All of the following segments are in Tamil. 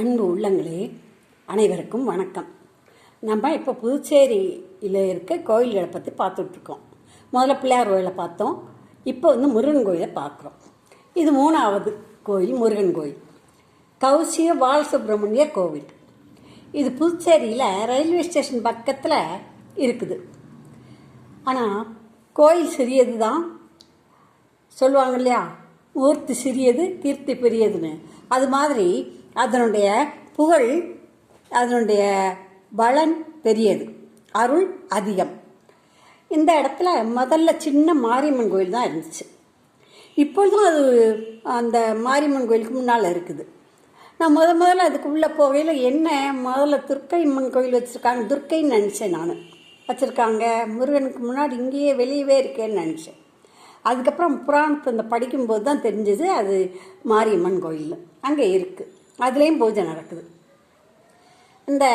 அன்பு உள்ளங்களே அனைவருக்கும் வணக்கம். நம்ம இப்போ புதுச்சேரியில் இருக்க கோயில்களை பற்றி பார்த்துட்ருக்கோம். முதல்ல பிள்ளையார் கோயிலை பார்த்தோம். இப்போ வந்து முருகன் கோயிலை பார்க்குறோம். இது மூணாவது கோயில் முருகன் கோயில். கௌசிய பாலசுப்ரமணிய கோவில். இது புதுச்சேரியில் ரயில்வே ஸ்டேஷன் பக்கத்தில் இருக்குது. ஆனால் கோயில் சிறியது தான். சொல்லுவாங்க இல்லையா? மூர்த்தி சிறியது கீர்த்தி பெரியதுன்னு. அது மாதிரி அதனுடைய புகழ் அதனுடைய பலன் பெரியது. அருள் அதிகம். இந்த இடத்துல முதல்ல சின்ன மாரியம்மன் கோயில் தான் இருந்துச்சு. இப்பொழுதும் அது அந்த மாரியம்மன் கோயிலுக்கு முன்னால் இருக்குது. நான் முத முதல்ல அதுக்கு உள்ளே போகையில் என்ன முதல்ல துர்க்கை அம்மன் கோயில் வச்சுருக்காங்க துர்க்கைன்னு நினச்சேன் நான். வச்சுருக்காங்க முருகனுக்கு முன்னாடி இங்கேயே வெளியவே இருக்கேன்னு நினச்சேன். அதுக்கப்புறம் புராணத்தை இந்த படிக்கும்போது தான் தெரிஞ்சது அது மாரியம்மன் கோயில் அங்கே இருக்குது அதுலேயும் பூஜை நடக்குது. இந்த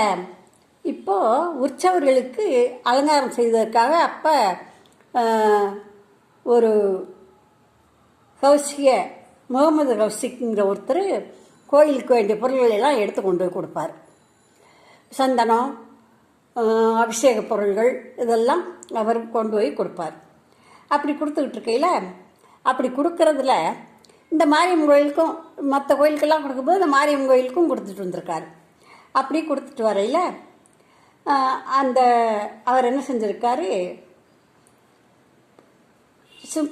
இப்போது உற்சவர்களுக்கு அலங்காரம் செய்வதற்காக அப்போ ஒரு கௌசிக முகமது கௌசிக்ங்கிற ஒருத்தர் கோயிலுக்கு வேண்டிய பொருள்களை எல்லாம் எடுத்து கொண்டு போய் கொடுப்பார். சந்தனம் அபிஷேக பொருள்கள் இதெல்லாம் அவர் கொண்டு போய் கொடுப்பார். அப்படி கொடுத்துக்கிட்டு இருக்கையில் அப்படி கொடுக்கறதுல இந்த மாரியம்மன் கோயிலுக்கும் மற்ற கோயிலுக்கெல்லாம் கொடுக்கும்போது இந்த மாரியம்மன் கோயிலுக்கும் கொடுத்துட்டு வந்திருக்காரு. அப்படி கொடுத்துட்டு வரையில் அந்த அவர் என்ன செஞ்சுருக்காரு?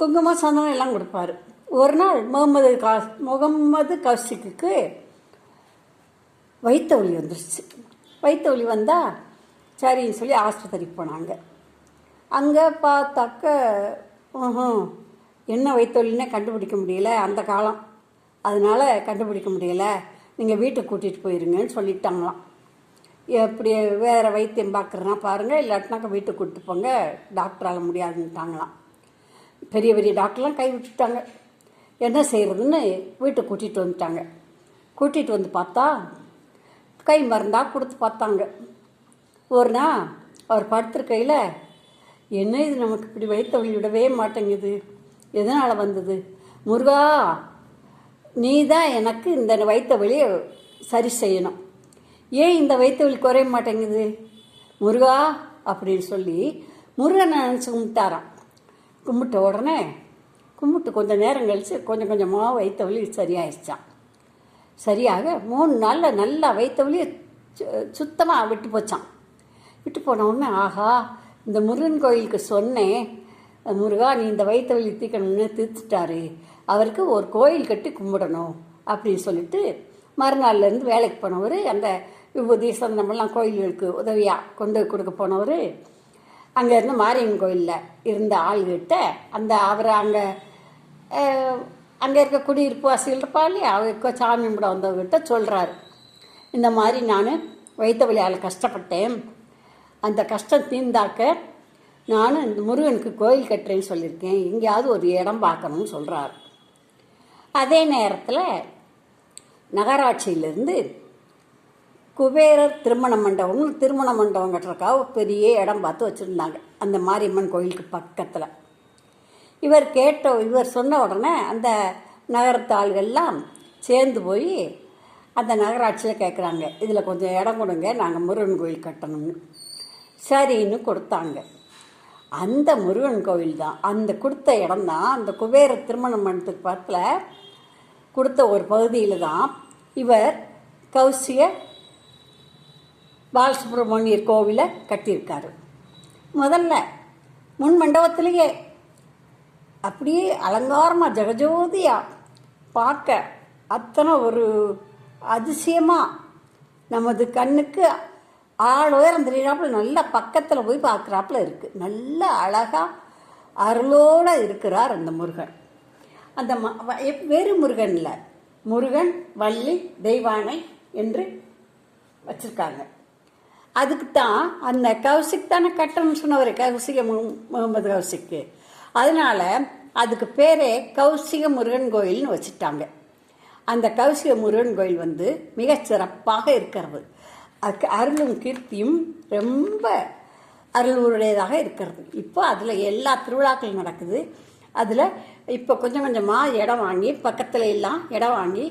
குங்குமம் சந்தனம் எல்லாம் கொடுப்பாரு. ஒரு நாள் முகமது கா முகம்மது கௌசிக்கு வைத்த ஒளி வந்துருச்சு. வைத்த ஒளி வந்தால் சரின்னு சொல்லி ஆஸ்பத்திரிக்கு போனாங்க. அங்கே பார்த்தாக்க என்ன வயிற்று கண்டுபிடிக்க முடியல அந்த காலம். அதனால் கண்டுபிடிக்க முடியல. நீங்கள் வீட்டுக்கு கூட்டிகிட்டு போயிருங்கன்னு சொல்லிட்டாங்களாம். எப்படி வேறு வைத்தியம் பார்க்குறனா பாருங்கள் இல்லாட்டினாக்கா வீட்டுக்கு கூட்டிட்டு போங்க டாக்டரால் முடியாதுன்ட்டாங்களாம் பெரிய பெரிய டாக்டர்லாம் கை விட்டுட்டாங்க. என்ன செய்கிறதுன்னு வீட்டுக்கு கூட்டிகிட்டு வந்துட்டாங்க. கூட்டிகிட்டு வந்து பார்த்தா கை மருந்தாக கொடுத்து பார்த்தாங்க. ஒரு நாள் அவர் படுத்துருக்கையில் என்ன இது நமக்கு இப்படி வயிற்று விடவே மாட்டேங்குது? எதனால் வந்தது? முருகா நீ தான் எனக்கு இந்த வயிற்று வழியை சரி செய்யணும். ஏன் இந்த வயிற்று வழி குறைய மாட்டேங்குது? முருகா அப்படின்னு சொல்லி முருகனை நினச்சி கும்பிட்டாராம். கும்பிட்ட உடனே கும்பிட்டு கொஞ்சம் நேரம் கழித்து கொஞ்சம் கொஞ்சமாக வயிற்று வலி சரியாயிடுச்சான் சரியாக மூணு நாளில் நல்லா வைத்த வழியை சுத்தமாக விட்டு போச்சான் விட்டு போன உடனே ஆஹா இந்த முருகன் கோயிலுக்கு சொன்னேன் முருகா நீ இந்த வயிற்று வலி தீக்கணும்னு தீர்த்துட்டாரு. அவருக்கு ஒரு கோயில் கட்டி கும்பிடணும் அப்படின்னு சொல்லிட்டு மறுநாள்லேருந்து வேலைக்கு போனவர் அந்த விபூதி சந்தனமெல்லாம் கோயில்களுக்கு உதவியாக கொண்டு கொடுக்க போனவர் அங்கே இருந்து மாரியம்மன் கோயிலில் இருந்த ஆள்கிட்ட அந்த அவரை அங்கே அங்கே இருக்க குடியிருப்பு வாசிகள் இருப்பா இல்லையா? அவருக்கு சாமி கும்பிட வந்தவர்கிட்ட சொல்கிறாரு இந்த மாதிரி நான் வயிற்று வழியால் கஷ்டப்பட்டேன். அந்த கஷ்டம் தீர்ந்தாக்க நானும் இந்த முருகனுக்கு கோயில் கட்டுறேன்னு சொல்லியிருக்கேன். எங்கேயாவது ஒரு இடம் பார்க்கணும்னு சொல்கிறாரு அதே நேரத்தில் நகராட்சியிலேருந்து குபேரர் திருமண மண்டபம்னு திருமண மண்டபம் கட்டுறதுக்காக பெரிய இடம் பார்த்து வச்சுருந்தாங்க. அந்த மாரியம்மன் கோயிலுக்கு பக்கத்தில். இவர் கேட்ட இவர் சொன்ன உடனே அந்த நகரத்து ஆள்கள்லாம் சேர்ந்து போய் அந்த நகராட்சியில் கேட்குறாங்க இதில் கொஞ்சம் இடம் கொடுங்க நாங்கள் முருகன் கோயில் கட்டணும்னு. சரின்னு கொடுத்தாங்க. அந்த முருகன் கோவில் தான் அந்த கொடுத்த இடம் தான் அந்த குபேர திருமண மண்டபத்துக்கு பக்கத்தில் கொடுத்த ஒரு பகுதியில் தான் இவர் கௌசிய பாலசுப்ரமணியர் கோவிலை கட்டியிருக்காரு. முதல்ல முன் மண்டபத்திலேயே அப்படியே அலங்காரமாக ஜெகஜோதியாக பார்க்க அத்தனை ஒரு அதிசயமாக நமது கண்ணுக்கு ஆள் உயரம் தெரியிறாப்புல நல்லா பக்கத்தில் போய் பார்க்குறாப்புல இருக்குது நல்ல அழகாக அருளோடு இருக்கிறார் அந்த முருகன். அந்த ம வ- வேறு முருகன் இல்லை. முருகன் வள்ளி தெய்வானை என்று வச்சுருக்காங்க. அதுக்கு தான் அந்த கௌசிக் தானே கட்டணும்னு சொன்னவர் கௌசிக முகமது கௌசிக்கு. அதனால அதுக்கு பேரே கௌசிக முருகன் கோயில்னு வச்சுட்டாங்க. அந்த கௌசிக முருகன் கோயில் வந்து மிகச்சிறப்பாக இருக்கிறது. அருளும் கீர்த்தியும் ரொம்ப அருளுடையதாக இருக்கிறது. இப்போ அதில் எல்லா திருவிழாக்களும் நடக்குது. அதில் இப்போ கொஞ்சம் கொஞ்சமாக இடம் வாங்கி பக்கத்தில் எல்லாம் இடம் வாங்கி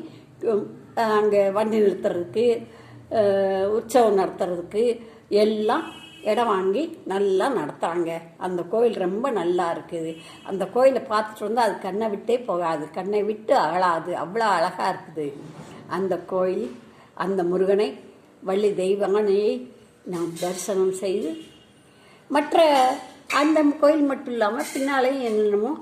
அங்கே வண்டி நிறுத்துறதுக்கு உற்சவம் நடத்துறதுக்கு எல்லாம் இடம் வாங்கி நல்லா நடத்துகிறாங்க அந்த கோயில் ரொம்ப நல்லா இருக்குது. அந்த கோயிலை பார்த்துட்டு வந்து அது கண்ணை விட்டே போகாது. கண்ணை விட்டு அகலாது. அவ்வளோ அழகாக இருக்குது. அந்த கோயில் அந்த முருகனை வள்ளி தெய்வானையை நாம் தரிசனம் செய்து மற்ற அந்த கோயில் மட்டும் இல்லாமல் பின்னாலேயும் என்னென்னமோ